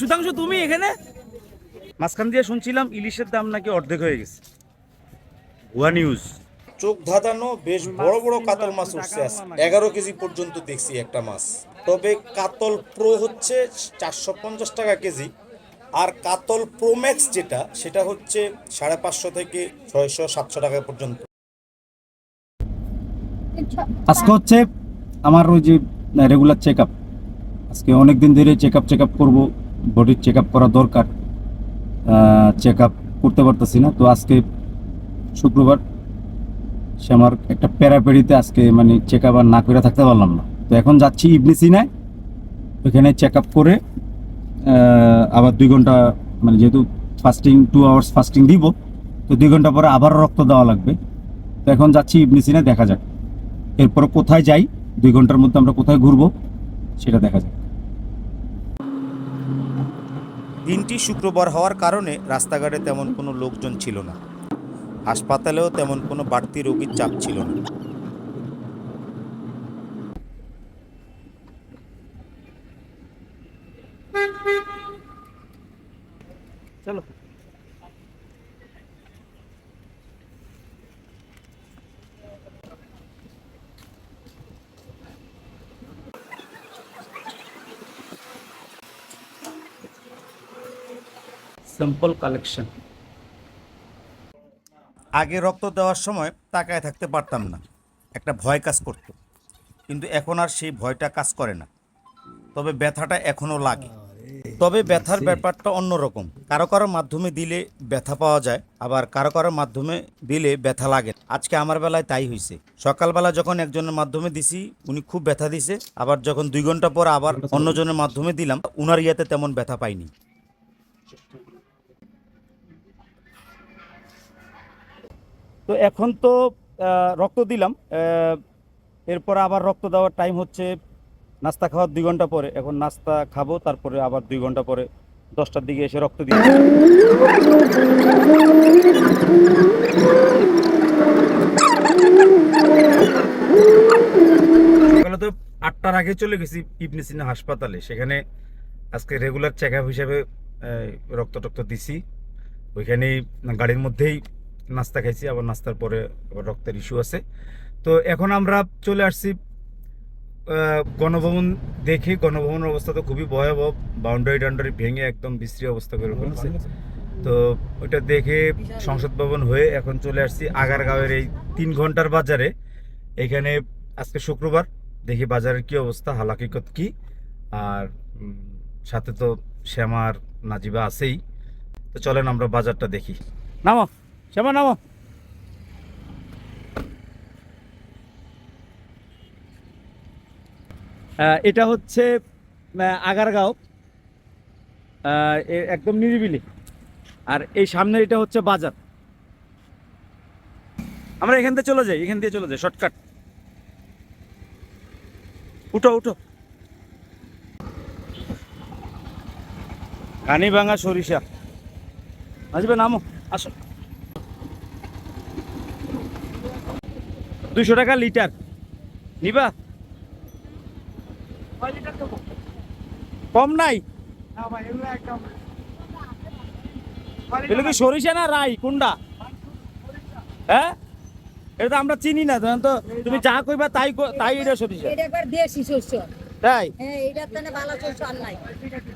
সুধাংশু তুমি এখানে? মাঝখান দিয়ে শুনছিলাম ইলিশের দাম নাকি অর্ধেক হয়ে গেছে। ভুয়া নিউজ চোখ ধাঁধানো বেশ বড় বড় কাতল মাছ উঠছে এগারো কেজি পর্যন্ত দেখছি একটা মাছ। তবে কাতল প্রো হচ্ছে চারশো পঞ্চাশ টাকা কেজি। আর কাতল প্রো ম্যাক্স যেটা সেটা হচ্ছে সাড়ে পাঁচশো থেকে ছয়শো সাতশো টাকা পর্যন্ত। আজকে হচ্ছে আমার ওই যে রেগুলার চেক আপ আজকে অনেক দিন ধরে চেক আপ চেক আপ করব। বডির চেক আপ করা দরকার। চেক আপ করতে পারতেছি না। তো আজকে শুক্রবার সে আমার একটা প্যারাপেরিতে আজকে মানে চেক আপ আর না করে থাকতে পারলাম না। তো এখন যাচ্ছি ইবনি সিনায়। ওইখানে চেক আপ করে আবার দুই ঘণ্টা মানে যেহেতু ফাস্টিং টু আওয়ার্স ফাস্টিং দিব, তো দুই ঘণ্টা পরে আবারও রক্ত দেওয়া লাগবে। তো এখন যাচ্ছি ইবনি সিনায়, দেখা যাক। এরপর কোথায় যাই, দুই ঘণ্টার মধ্যে আমরা কোথায় ঘুরবো, সেটা দেখা যাক। দিনটি শুক্রবার হওয়ার কারণে রাস্তাঘাটে তেমন কোনো লোকজন ছিল না। হাসপাতালেও তেমন কোনো বাড়তি রোগীর চাপ ছিল না। চলো। সিম্পল কালেকশন আগে রক্ত দেওয়ার সময় তাকায় থাকতে পারতাম না। একটা ভয় কাজ করতো। কিন্তু এখন আর সেই ভয়টা কাজ করে না। তবে ব্যথাটা এখনও লাগে। তবে ব্যথার ব্যাপারটা অন্যরকম। কারও কারও মাধ্যমে দিলে ব্যথা পাওয়া যায় আবার কারও কারও মাধ্যমে দিলে ব্যথা লাগে আজকে আমার বেলায় তাই হয়েছে সকালবেলা যখন একজনের মাধ্যমে দিছি উনি খুব ব্যথা দিছে। আবার যখন দুই ঘণ্টা পর আবার অন্যজনের মাধ্যমে দিলাম উনার ইয়াতে তেমন ব্যথা পাইনি। তো এখন তো রক্ত দিলাম এরপর আবার রক্ত দেওয়ার টাইম হচ্ছে নাস্তা খাওয়ার দুই ঘণ্টা পরে। এখন নাস্তা খাব, তারপরে আবার দুই ঘণ্টা পরে দশটার দিকে এসে রক্ত সকালে তো আটটার আগে চলে গেছি ইবনে সিনা হাসপাতালে। সেখানে আজকে রেগুলার চেক আপ হিসাবে রক্ত টক্ত দিছি। ওইখানেই গাড়ির মধ্যেই নাস্তা খাইছি, আবার নাস্তার পরে আবার রক্তের ইস্যু আছে। তো এখন আমরা চলে আসছি গণভবন দেখে। গণভবনের অবস্থা তো খুবই ভয়াবহ। বাউন্ডারি টাউন্ডারি ভেঙে একদম বিশ্রী অবস্থা করে ফেলছে। তো ওইটা দেখে সংসদ ভবন হয়ে এখন চলে আসছি আগারগাঁওয়ের এই তিন ঘণ্টার বাজারে। এখানে আজকে শুক্রবার, দেখি বাজারের কি অবস্থা, হালাকিকত কি? আর সাথে তো শ্যামার নাজিবা আছেই। তো চলেন আমরা বাজারটা দেখি। নামো। শ্যামা নামো এটা হচ্ছে আগারগাঁও। একদম নিরিবিলি। আর এই সামনে এটা হচ্ছে বাজার। আমরা এখান থেকে চলে যাই, এখান দিয়ে চলে যাই, শর্টকাট। উঠো উঠো। ঘানি ভাঙা সরিষা। আসবে, নামো, আসো। দুশো টাকা লিটার। নিবা? কম নাই? এগুলো কি সরিষা না রাই? কোনটা? হ্যাঁ? এটা তো আমরা চিনি না তো তুমি যা কইবা তাই তাই এটা সরিষা। এটা একবার দেশি শস্য। তাই? হ্যাঁ এইটার তো ভালো শস্য আর নাই।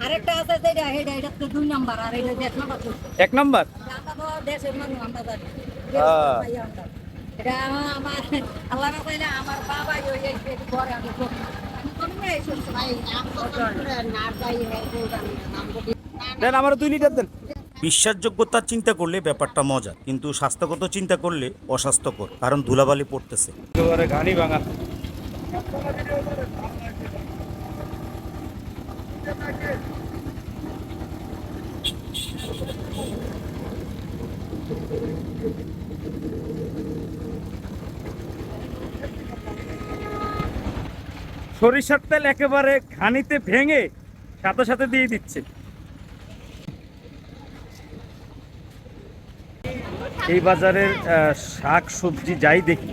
আরেকটা আছে যেটা এটা এটা তো দুই নাম্বার আর এটা দেশ নাম্বার এক নাম্বার? আমরা তো দেশের মানুষ আমরা জানি। এটা আমার- আল্লাহ আমার বাবা ওই করি। আমি। দেন আমার দুই লিটার দেন বিশ্বাসযোগ্যতার চিন্তা করলে ব্যাপারটা মজা কিন্তু স্বাস্থ্যগত চিন্তা করলে অস্বাস্থ্যকর কারণ ধুলাবালি পড়তেছে ঘানি ভাঙা সরিষার তেল একেবারে ঘানিতে ভেঙে সাথে সাথে দিয়ে দিচ্ছে। এই বাজারের শাক সবজি যাই দেখি,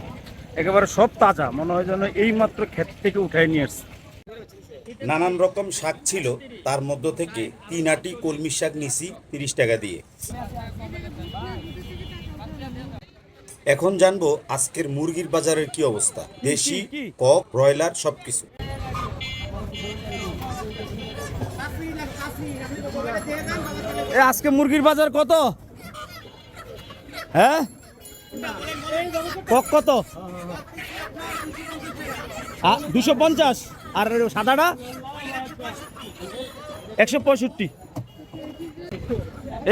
একেবারে সব তাজা, মনে হয় যেন এই মাত্র ক্ষেত থেকে উঠাই নিয়ে আসছে। নানান রকম শাক ছিল, তার মধ্য থেকে তিন আটি কলমি শাক নিছি তিরিশ টাকা দিয়ে। এখন জানব আজকের মুরগির বাজারের কি অবস্থা। দেশি কক ব্রয়লার সবকিছু। এ আজকে মুরগির বাজার কত? হ্যাঁ? কক কত? দুশো পঞ্চাশ। আর সাদাটা? একশো পঁয়ষট্টি।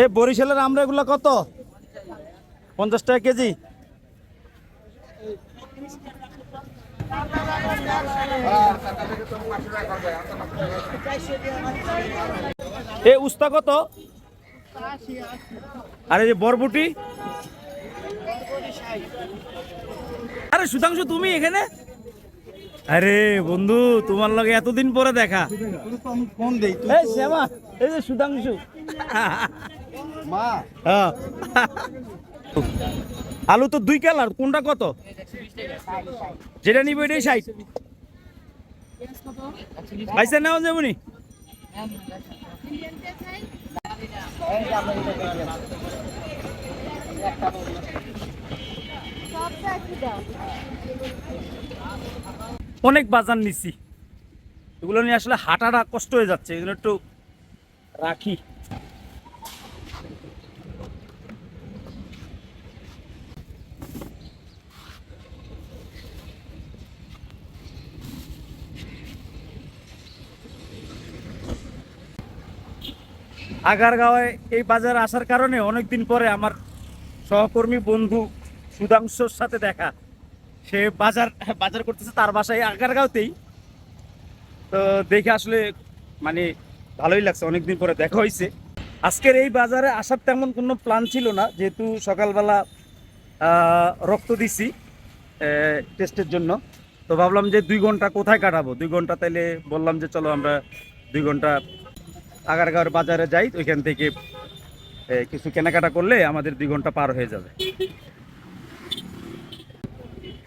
এ বরিশালের আমরা এগুলো কত? পঞ্চাশ টাকা কেজি। এ উস্তা কত? আরে যে বরবটি? আরে সুধাংশু তুমি এখানে? আরে বন্ধু তোমার লগে এতদিন পরে দেখা। এই শ্যামা এই যে সুধাংশু। হ্যাঁ। আলু তো দুই কালার, কোনটা কত? যেটা নিবে এটাই ষাট। পয়সা নেওয়া যাবনি অনেক বাজার নিছি। এগুলো নিয়ে আসলে হাঁটাটা কষ্ট হয়ে যাচ্ছে, এগুলো একটু রাখি। আগারগাঁওয়ে এই বাজারে আসার কারণে অনেকদিন পরে আমার সহকর্মী বন্ধু সুধাংশুর সাথে দেখা। সে বাজার বাজার করতেছে তার বাসায় আগারগাঁওতেই। তো দেখে আসলে মানে ভালোই লাগছে, অনেকদিন পরে দেখা হয়েছে। আজকের এই বাজারে আসার তেমন কোনো প্ল্যান ছিল না, যেহেতু সকালবেলা রক্ত দিছি টেস্টের জন্য। তো ভাবলাম যে দুই ঘণ্টা কোথায় কাটাবো? দুই ঘণ্টা তাইলে বললাম যে চলো আমরা দুই ঘণ্টা আগারগাঁওয়ের বাজারে যাই, ওইখান থেকে কিছু কেনাকাটা করলে আমাদের দুই ঘণ্টা পার হয়ে যাবে।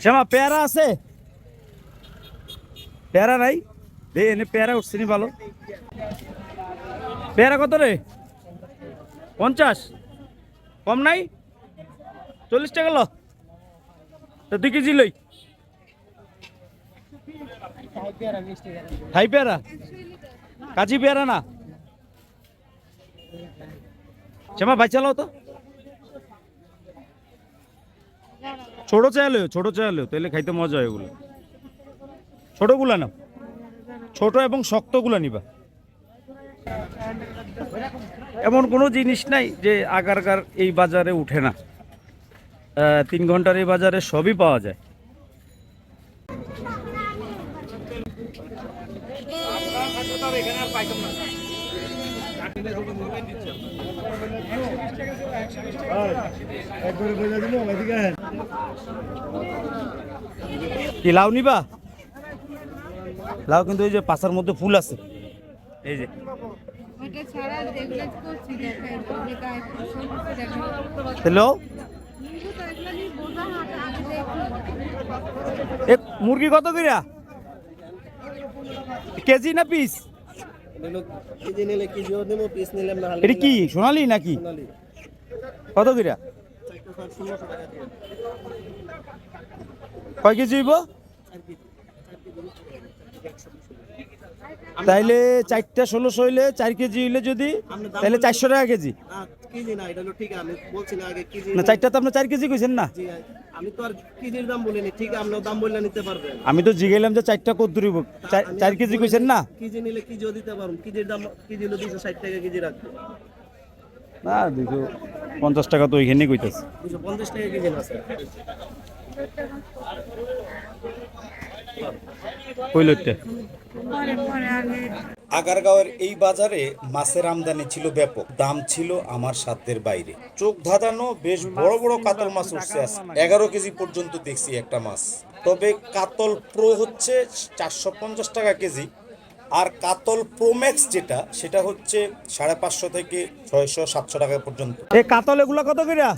শ্যামা, পেয়ারা আছে? পেয়ারা নাই? এনে পেয়ারা উঠছে নি ভালো। পেয়ারা কত রে? পঞ্চাশ। কম নাই? চল্লিশ টাকা লো। তো দুই কেজি লই। হাই পেয়ারা কাজী পেয়ারা না? শ্যামা ভাই চালাও তো। ছোট চাইলে ছোট চাইলে তাহলে খাইতে মজা হয় এগুলো। ছোটগুলা না ছোট এবং শক্তগুলা নিবা। এমন কোনো জিনিস নাই যে আগারগার এই বাজারে উঠে না। তিন ঘণ্টার এই বাজারে সবই পাওয়া যায়। কি লাউ নিবা? লাউ কিন্তু এই যে পাশার মধ্যে ফুল আছে। এই যে। হ্যালো? মুরগি কত কইরা কেজি না পিস? এটা কি সোনালি নাকি? কত কইরা কয় কেজি হইব? তাইলে চারটা ষোলোশো হইলে চার কেজি হইলে যদি তাহলে চারশো টাকা কেজি। না চারটা তো আপনার চার কেজি কইছেন না? আমি তো আর কেজির দাম বলিনি ঠিক আপনার দাম বললে নিতে পারবেন। আমি তো জিগাইলাম যে চারটা কত দূরিব চার কেজি কইছেন না? কেজি নিলে কেজিও দিতে পারবেন কেজির দাম কেজি হলো দুশো ষাট টাকা কেজি রাখবে। না দুশো পঞ্চাশ টাকা তো ওইখানে কইতেছে। আগারগাঁওয়ের এই বাজারে মাছের আমদানি ছিল ব্যাপক দাম ছিল আমার সাধ্যের বাইরে। চোখ ধাঁধানো বেশ বড় বড় কাতল মাছ উঠছে এগারো কেজি পর্যন্ত দেখছি একটা মাছ। তবে কাতল প্রো হচ্ছে চারশো পঞ্চাশ টাকা কেজি আর কাতল প্রোম্যাক্স যেটা সেটা হচ্ছে সাড়ে পাঁচশো থেকে ছয়শো সাতশো টাকা পর্যন্ত। এ কাতল এগুলা কত চার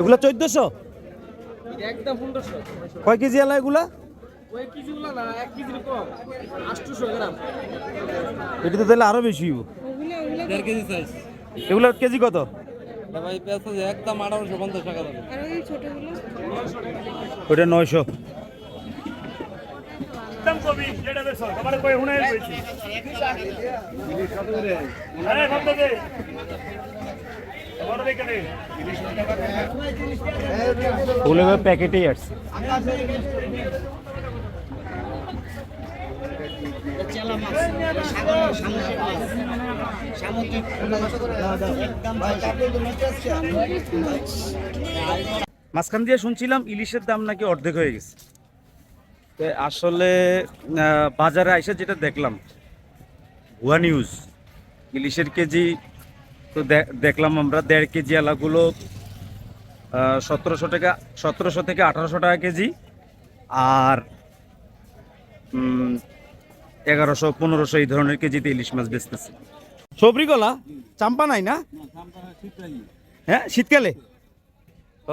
এগুলো চোদ্দশো? একদম পনেরোশো কয় কেজি আলা এগুলা? ওই কেজিগুলো না এক কেজির কম। আটশোশো গ্রাম। এটা তো তাহলে আরও বেশি হইব। দেড় কেজি সাইজ এগুলো কেজি কত? ভাই পেঁয়াজ আছে একদম আঠারোশো পঞ্চাশ টাকা দাম। ওটা নয়শো। প্যাকেটেই আসছে মাঝখান দিয়ে শুনছিলাম ইলিশের দাম নাকি অর্ধেক হয়ে গেছে। আসলে বাজারে আইসা যেটা দেখলাম, ভুয়া নিউজ ইলিশের কেজি তো দেখলাম আমরা, দেড় কেজি আলাগুলো সতেরোশো টাকা, সতেরোশো থেকে আঠারোশো টাকা কেজি, আর এগারোশো পনেরোশো এই ধরনের কেজিতে ইলিশ মাছ বেচতেছে। সবরি গলা? চাম্পা নাই না? হ্যাঁ শীতকালে?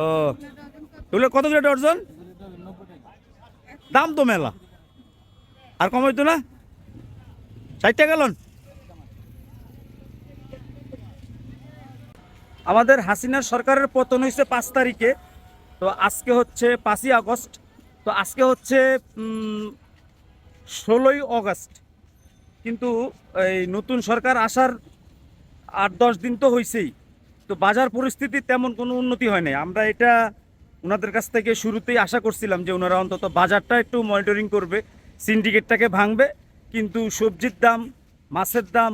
ও এগুলো কত করে ডর্জন দাম তো মেলা। আর কম হইতো না? ষাট টাকা লন। আমাদের হাসিনার সরকারের পতন হয়েছে পাঁচ তারিখে। তো আজকে হচ্ছে পাঁচই আগস্ট। তো আজকে হচ্ছে ষোলোই অগস্ট। কিন্তু এই নতুন সরকার আসার আট দশ দিন তো হয়েছেই তো বাজার পরিস্থিতি তেমন কোনো উন্নতি হয় নাই। আমরা এটা ওনাদের কাছ থেকে শুরুতেই আশা করছিলাম যে ওনারা অন্তত বাজারটা একটু মনিটরিং করবে সিন্ডিকেটটাকে ভাঙবে। কিন্তু সবজির দাম, মাছের দাম,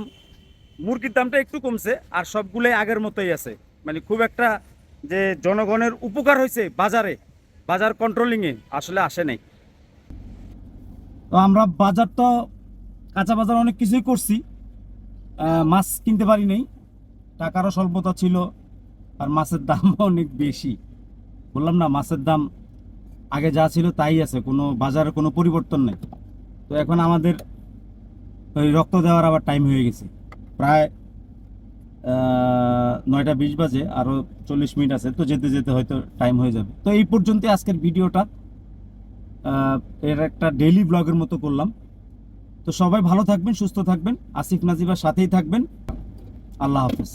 মুরগির দামটা একটু কমছে আর সবগুলোই আগের মতোই আছে। মানে খুব একটা যে জনগণের উপকার হয়েছে বাজারে, বাজার কন্ট্রোলিংয়ে আসলে আসে নাই। তো আমরা বাজার তো, কাঁচা বাজার অনেক কিছুই করছি। মাছ কিনতে পারি নাই। টাকারও স্বল্পতা ছিল আর মাছের দাম অনেক বেশি। বললাম না, মাছের দাম আগে যা ছিল তাই আছে, কোনো বাজারে কোনো পরিবর্তন নেই। তো এখন আমাদের ওই রক্ত দেওয়ার আবার টাইম হয়ে গেছে। প্রায় নয়টা বিশ বাজে আরও চল্লিশ মিনিট আছে, তো যেতে যেতে হয়তো টাইম হয়ে যাবে। তো এই পর্যন্ত আজকের ভিডিওটা। এর একটা ডেইলি ব্লগের মতো করলাম। তো সবাই ভালো থাকবেন, সুস্থ থাকবেন। আসিফ নাজিবার সাথেই থাকবেন। আল্লাহ হাফেজ।